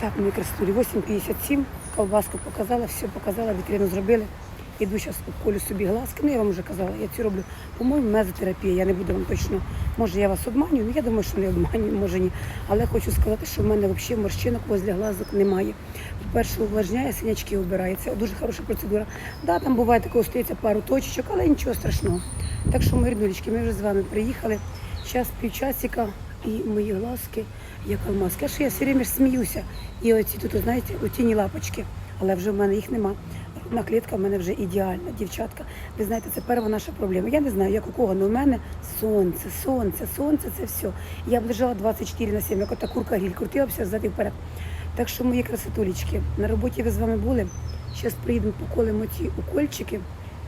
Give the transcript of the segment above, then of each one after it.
Так, мої красотулі, 8,57, колбаску показала, все показала, вітрину зробили. Іду зараз обколю собі глазки. Ну, я вам вже казала, я це роблю, по-моєму, мезотерапія. Я не буду вам точно, може я вас обманюю, ну я думаю, що не обманюю, може ні. Але хочу сказати, що в мене взагалі морщинок возле глазок немає. По-перше, увлажняє, синячки убирає. Це дуже хороша процедура. Да, там буває таке, остається пару точечок, але нічого страшного. Так що, мої ріднулечки, ми вже з вами приїхали. Зараз півчасика і мої глазки, як алмазки. А що я все время сміюся. І оці тут, знаєте, оціні лапочки, але вже в мене їх нема. Грудна клітка в мене вже ідеальна, дівчатка. Ви знаєте, це перша наша проблема. Я не знаю, як у кого, але у мене сонце, сонце, сонце це все. Я б лежала 24 на 7, як ота курка гіль, крутилася взад і вперед. Так що, мої красотулечки, на роботі ви з вами були. Зараз приїдемо, поколимо ті укольчики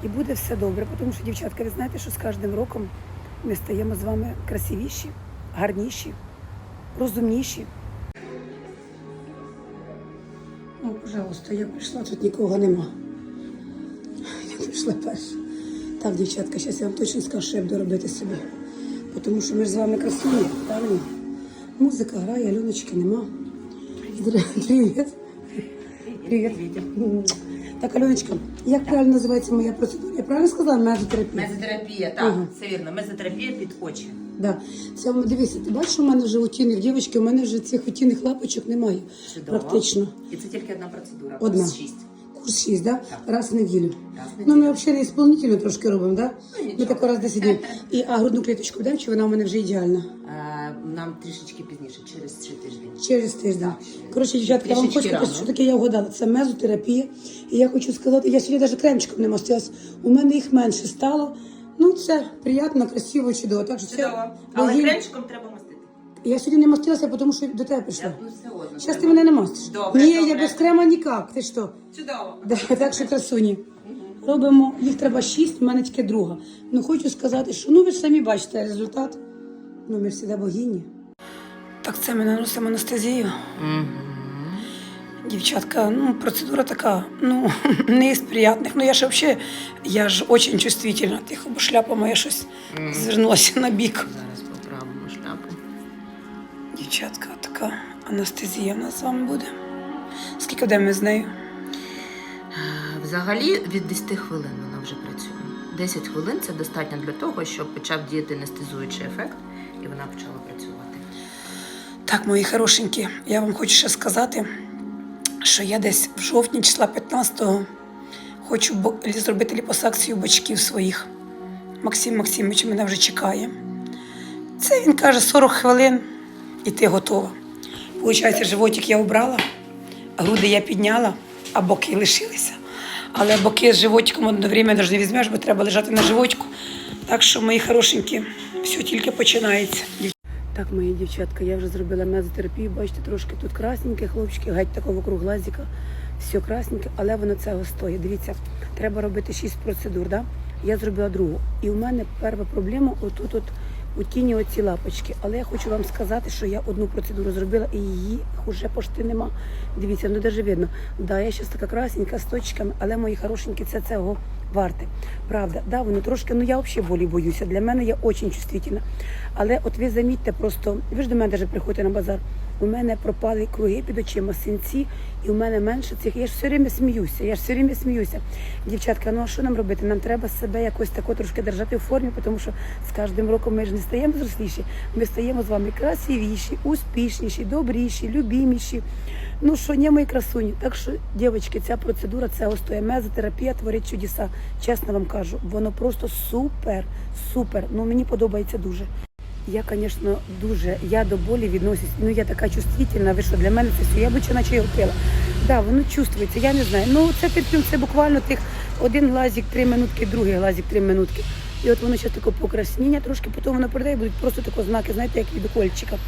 і буде все добре. Тому що, дівчатка, ви знаєте, що з кожним роком ми стаємо з вами красивіші, гарніші, розумніші. О, пожалуйста, я прийшла, тут нікого нема. Я прийшла перша. Так, дівчатка, зараз я вам точно скажу, що я буду робити собі. Тому що ми ж з вами красиві, правильно? Музика грає, Альоночки нема. Привіт. Привіт. Так, Альоночка, як правильно називається моя процедура? Я правильно сказала мезотерапія? Мезотерапія, так, Ага. все вірно. Мезотерапія під очі. Да. Це дивися, ти бачиш, у мене вже утіних дівчатки, у мене вже цих утіних лапочок немає. Чудово. Практично. І це тільки одна процедура. Одна. Курс шість. Курс 6, да? Так. Раз в неділю. Раз в Ну, ми взагалі не ісполнительно трошки робимо, да? Ну, Ми нічого. тако раз 10 днів. І, а грудну кліточку будемо, чи вона у мене вже ідеальна? Е, Нам трішечки пізніше, через три тижні. Через тиждень. Коротше, дівчатка, я вам хочу сказати, рано. що таке я вгадала. Це мезотерапія. І я хочу сказати, я сьогодні навіть кремчиком не мастилась. У мене їх менше стало. Ну, це приємно, красиво, чудово. Так що це Чудово. Але кремчиком треба мастити. Я сьогодні не мастилася, тому що до тебе прийшла. Я, ну, все одно. Зараз ти треба. мене не мастиш. Добре, Ні, я добре. без крема ніяк. Ти що? Чудово. Да, так що красуні. Робимо, їх треба шість, в мене тільки друга. Ну хочу сказати, що ну ви ж самі бачите результат. Ну, ми завжди богині. Так це ми наносимо анестезію. Дівчатка, ну процедура така, ну не із приятних. Ну я ж взагалі, я ж дуже чувствительна. Тихо, бо шляпа моя щось звернулася на бік. Зараз поправимо шляпу. Дівчатка, така анестезія в нас з вами буде. Скільки де ми з нею? Е, Взагалі від 10 хвилин вона вже працює. 10 хвилин це достатньо для того, щоб почав діяти анестезуючий ефект, і вона почала працювати. Так, мої хорошенькі, я вам хочу ще сказати, що я десь в жовтні, числа 15-го, хочу зробити ліпосакцію бачків своїх. Максим Максимович мене вже чекає. Це він каже 40 хвилин, і ти готова. Получається, животик я обрала, груди я підняла, а боки лишилися. Але боки з животиком одновременно не візьмеш, бо треба лежати на животику. Так що, мої хорошенькі, все тільки починається. Так, мої дівчатка, я вже зробила мезотерапію. Бачите, трошки тут красненьке, хлопчики, геть такого вокруг глазика. Все красненьке, але воно цього стоїть. Дивіться, треба робити шість процедур. Да? Я зробила другу. І у мене перша проблема отут от у тіні оці лапочки. Але я хочу вам сказати, що я одну процедуру зробила і її вже пошти нема. Дивіться, ну даже видно. Да, я зараз така красненька з точками, але мої хорошенькі, це цього варте. Правда, да, воно трошки, ну я взагалі болі боюся. Для мене я дуже чувствительна. Але от ви замітьте просто, ви ж до мене даже приходите на базар. У мене пропали круги під очима, синці, і у мене менше цих. Я ж все время сміюся, я ж все время сміюся. Дівчатка, ну а що нам робити? Нам треба себе якось тако трошки держати в формі, тому що з кожним роком ми ж не стаємо зросліші, ми стаємо з вами красивіші, успішніші, добріші, любіміші. Ну що, ні, мої красуні. Так що, дівчатки, ця процедура це остоя. Мезотерапія творить чудеса. Чесно вам кажу, воно просто супер, супер. Ну мені подобається дуже. Я, звісно, дуже я до болі відносюсь. Ну я така чувствительна. Ви що для мене це все? Я би чи наче його пила. Да, воно чувствується, я не знаю. Ну це терпім, це буквально тих один глазик, три минутки, другий глазик, три минутки. І от воно зараз таке покрасніння трошки, потім воно і будуть просто такі знаки, знаєте, як від укольчика.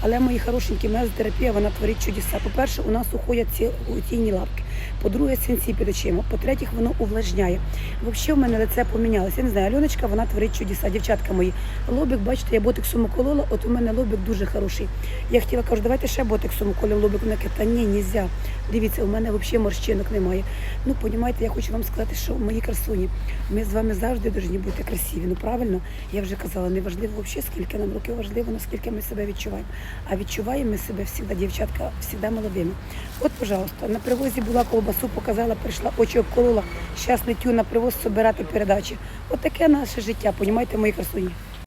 Але мої хорошенькі мезотерапія, вона творить чудеса. По-перше, у нас уходять ці тіні лапки. По-друге, синці під очима. По-третє, воно увлажняє. Взагалі, в мене лице помінялося. Я не знаю, Альоночка, вона творить чудеса. Дівчатка мої. Лобик, бачите, я ботексом уколола, от у мене лобик дуже хороший. Я хотіла кажу, давайте ще ботексом уколем лобик. Вона каже, та ні, нельзя. Дивіться, у мене взагалі морщинок немає. Ну, понімаєте, я хочу вам сказати, що мої красуні, ми з вами завжди повинні бути красиві. Ну правильно, я вже казала, не важливо взагалі, скільки нам років, важливо, наскільки ми себе відчуваємо. А відчуваємо ми себе завжди, дівчатка, завжди молодими. От, пожалуйста, на привозі була колбасу, показала, прийшла, очі обколола. Щас летю на привоз збирати передачі. От наше життя, понімаєте, мої красуні.